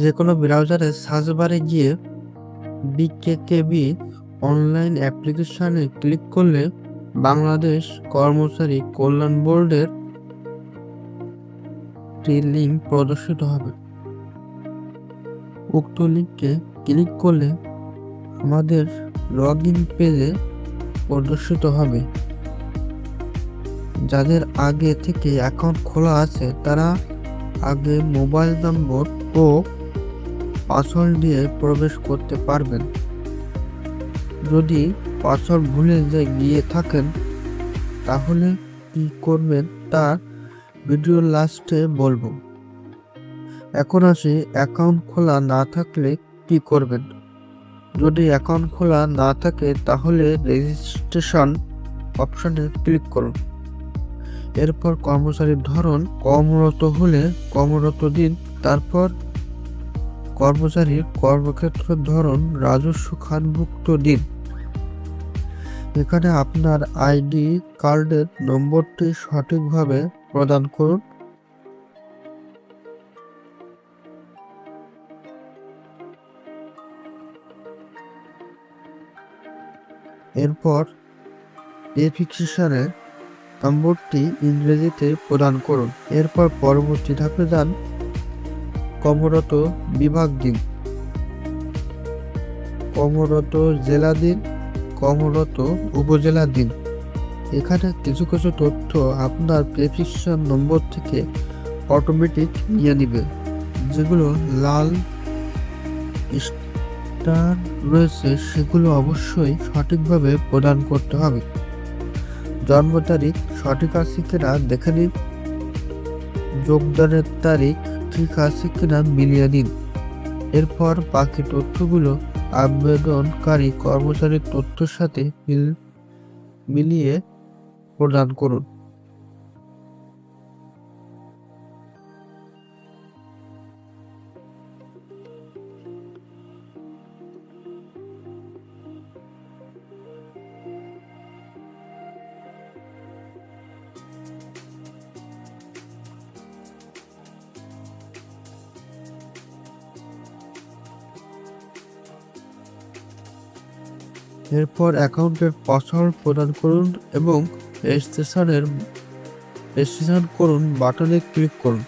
যে কোনো ব্রাউজারে সার্চ বারে গিয়ে বিকেকেবি অনলাইন অ্যাপ্লিকেশানে ক্লিক করলে বাংলাদেশ কর্মচারী কল্যাণ বোর্ডের একটি লিঙ্ক প্রদর্শিত হবে। উক্ত লিঙ্কে ক্লিক করলে আমাদের লগ ইন পেজে প্রদর্শিত হবে। যাদের আগে থেকে অ্যাকাউন্ট খোলা আছে, তারা আগে মোবাইল নম্বর ও পাসওয়ার্ড দিয়ে প্রবেশ করতে পারবেন। যদি পাসওয়ার্ড ভুলে গিয়ে থাকেন, তাহলে কি করবেন তা ভিডিওর লাস্টে বলব। এখন আসি অ্যাকাউন্ট খোলা না থাকলে কি করবেন? যদি অ্যাকাউন্ট খোলা না থাকে, তাহলে রেজিস্ট্রেশন অপশনে ক্লিক করুন। এরপর কর্মচারীর ধরন, কর্মরত হলে কর্মরত দিন, তারপর কর্মচারীর কর্মক্ষেত্র ধরন রাজস্ব খাতভুক্ত দিন। এখানে আপনার আইডি কার্ডের নম্বরটি সঠিকভাবে প্রদান করুন। এরপর এফিক্সেশনে নম্বরটি ইংরেজিতে প্রদান করুন। এরপর পরবর্তী ধাপে যান। কর্মরত বিভাগ দিন কর্মরত জেলা দিন কর্মরত উপজেলা দিন এখানে কিছু কিছু তথ্য আপনার প্রেসক্রিপশন নম্বর থেকে অটোমেটিক নিয়ে নিবে, যেগুলো লাল স্টার রয়েছে সেগুলো অবশ্যই সঠিকভাবে প্রদান করতে হবে। জন্ম তারিখ, সঠিক আছে কিনা দেখে নিন। যোগদানের তারিখ ঠিক আছে কিনা মিলিয়ে দিন এরপর বাকি তথ্যগুলো আবেদনকারী কর্মচারীর তথ্যের সাথে মিল মিলিয়ে প্রদান করুন। এরপর অ্যাকাউন্টের পাসওয়ার্ড প্রদান করুন এবং রেজিস্ট্রেশনের, রেজিস্ট্রেশন করুন বাটনে ক্লিক করুন।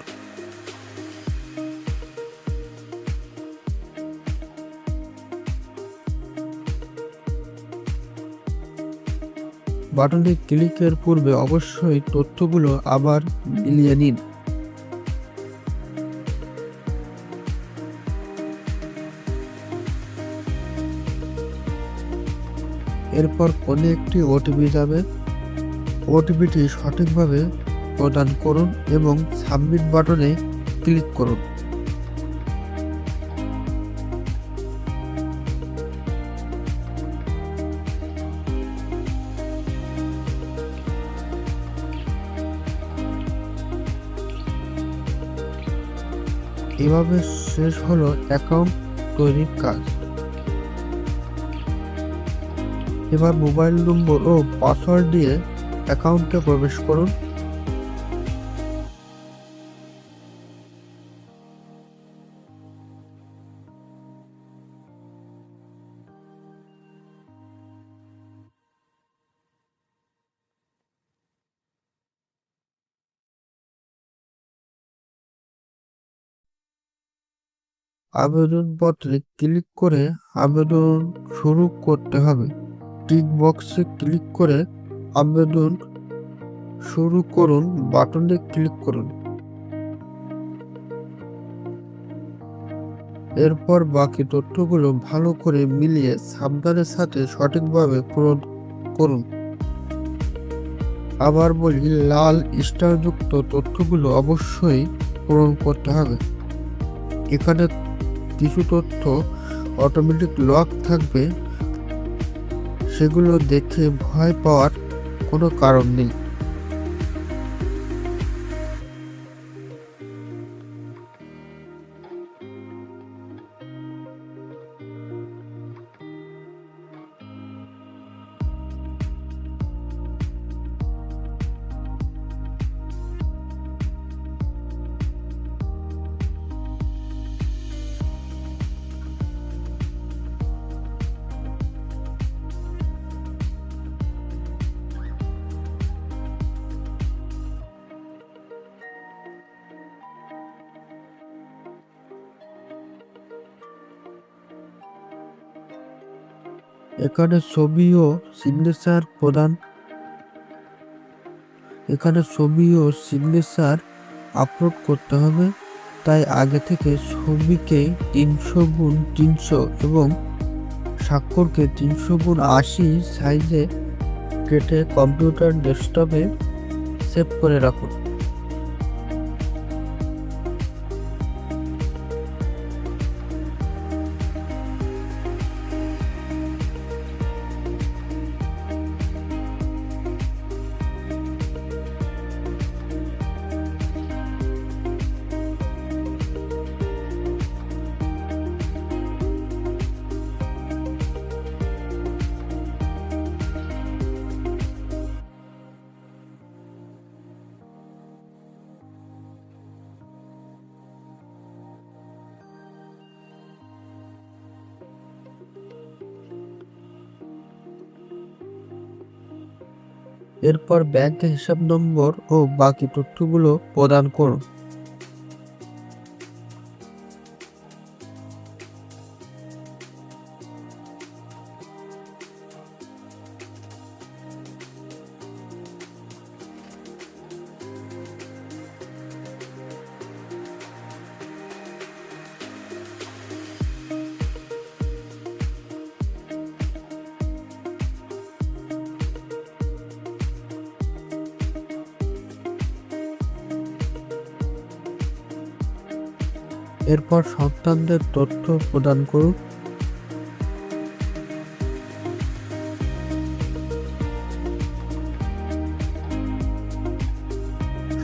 বাটনে ক্লিকের পূর্বে অবশ্যই তথ্যগুলো আবার মিলিয়ে নিন। এরপর কোনে একটি ওটিপি যাবে। ওটিপিটি সঠিকভাবে প্রদান করুন এবং সাবমিট বাটনে ক্লিক করুন। এভাবে শেষ হলো অ্যাকাউন্ট তৈরির কাজ। এবার মোবাইল নম্বর ও পাসওয়ার্ড দিয়ে অ্যাকাউন্টে প্রবেশ করুন। আবেদনপত্রে ক্লিক করে আবেদন শুরু করতে হবে। টিক বক্সে ক্লিক করে আবেদন শুরু করুন, বাটনে ক্লিক করুন। এরপর বাকি তথ্যগুলো ভালো করে মিলিয়ে সাবধানের সাথে সঠিকভাবে পূরণ করুন। আবার বলি, লাল স্টারযুক্ত তথ্যগুলো অবশ্যই পূরণ করতে হবে। এখানে কিছু তথ্য অটোমেটিক লক থাকবে। সেগুলো দেখে ভয় পাওয়ার কোনো কারণ নেই। এখানে ছবি ও সিগনেচার প্রদান এখানে ছবি ও সিগনেচার আপলোড করতে হবে। তাই আগে থেকে ছবিকে তিনশো গুণ তিনশো এবং স্বাক্ষরকে তিনশো গুণ আশি সাইজে কেটে কম্পিউটার ডেস্কটপে সেভ করে রাখুন। এরপর ব্যাংক হিসাব নম্বর ও বাকি তথ্যগুলো প্রদান করুন। এরপর সন্তানদের তথ্য প্রদান করুন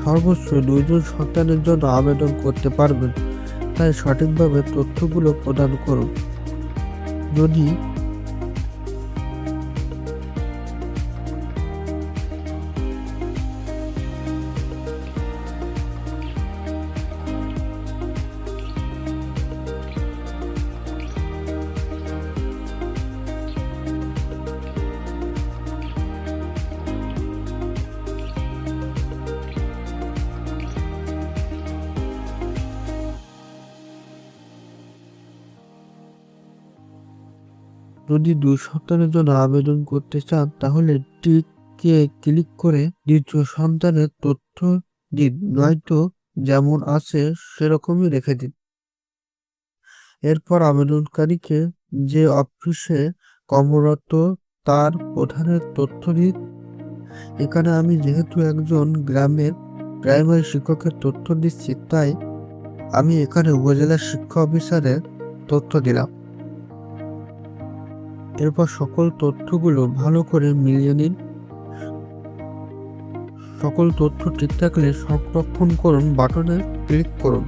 সর্বোচ্চ দুইজন সন্তানের জন্য আবেদন করতে পারবেন, তাই সঠিকভাবে তথ্যগুলো প্রদান করুন। যদি যদি দুই সন্তানের জন্য আবেদন করতে চান, তাহলে টিকে ক্লিক করে দ্বিতীয় সন্তানের তথ্য দিন। নয়তো যেমন আছে, সেরকমই রেখে দিন। এরপর আবেদনকারীকে যে অফিসে কর্মরত, তার প্রধানের তথ্য দিন। এখানে আমি যেহেতু একজন গ্রামের প্রাইমারি শিক্ষকের তথ্য দিচ্ছি, তাই আমি এখানে উপজেলা শিক্ষা অফিসারের তথ্য দিলাম। এরপর সকল তথ্যগুলো ভালো করে মিলিয়ে নিন। সকল তথ্য ঠিক থাকলে সংরক্ষণ করুন বাটনে ক্লিক করুন।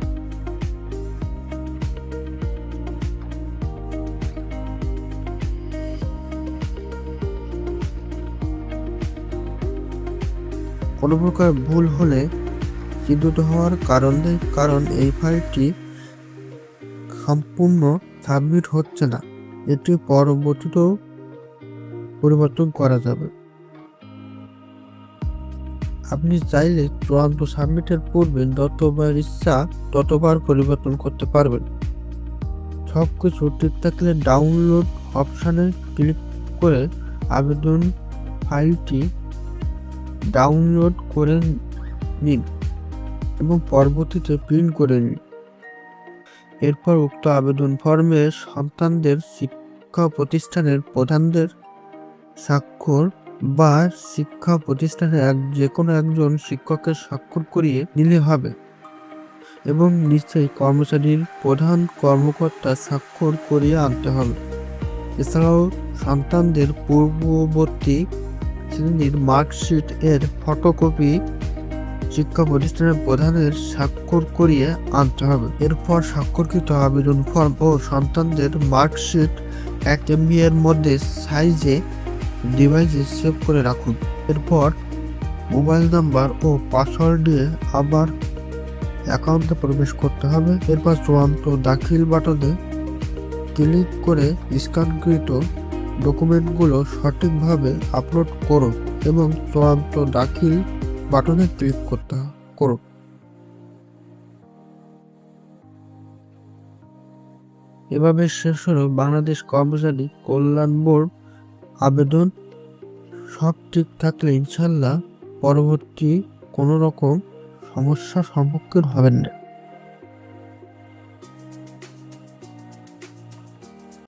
কোনো প্রকার ভুল হলে চিহ্নিত হওয়ার কারণ কারণ এই ফাইলটি সম্পূর্ণ সাবমিট হচ্ছে না। এটি পরবর্তীতেও পরিবর্তন করা যাবে। আপনি চাইলে চূড়ান্ত সাবমিটের পূর্বে যতবার ইচ্ছা ততবার পরিবর্তন করতে পারবেন। সব কিছু ঠিক থাকলে ডাউনলোড অপশানে ক্লিক করে আবেদন ফাইলটি ডাউনলোড করে নিন এবং পরবর্তীতে প্রিন্ট করে নিন। এরপর উক্ত আবেদন ফর্মে সন্তানদের শিক্ষা প্রতিষ্ঠানের প্রধানদের স্বাক্ষর বা শিক্ষা প্রতিষ্ঠানের এক যে কোনো একজন শিক্ষকের স্বাক্ষর করিয়ে নিলে হবে এবং নিশ্চয়ই কর্মচারীর প্রধান কর্মকর্তা স্বাক্ষর করিয়ে আনতে হবে। এছাড়াও সন্তানদের পূর্ববর্তী শ্রেণির মার্কশিট এর ফটোকপি শিক্ষা প্রতিষ্ঠানের প্রধানের স্বাক্ষর করিয়ে আনতে হবে। এরপর স্বাক্ষরকৃত আবেদন ফর্ম ও সন্তানদের মার্কশিট এক এমবি এর মধ্যে সাইজে ডিভাইসে সেভ করে রাখুন। এরপর মোবাইল নাম্বার ও পাসওয়ার্ড দিয়ে আবার অ্যাকাউন্টে প্রবেশ করতে হবে। এরপর চূড়ান্ত দাখিল বাটনে ক্লিক করে স্ক্যানকৃত ডকুমেন্টগুলো সঠিকভাবে আপলোড করুন এবং চূড়ান্ত দাখিল বাটনে ক্লিক করতে করুন এভাবে শেষ হলো বাংলাদেশ কর্মচারী কল্যাণ বোর্ড আবেদন। সব ঠিক থাকলে ইনশাল্লাহ পরবর্তী কোনো রকম সমস্যার সম্মুখীন হবেন না।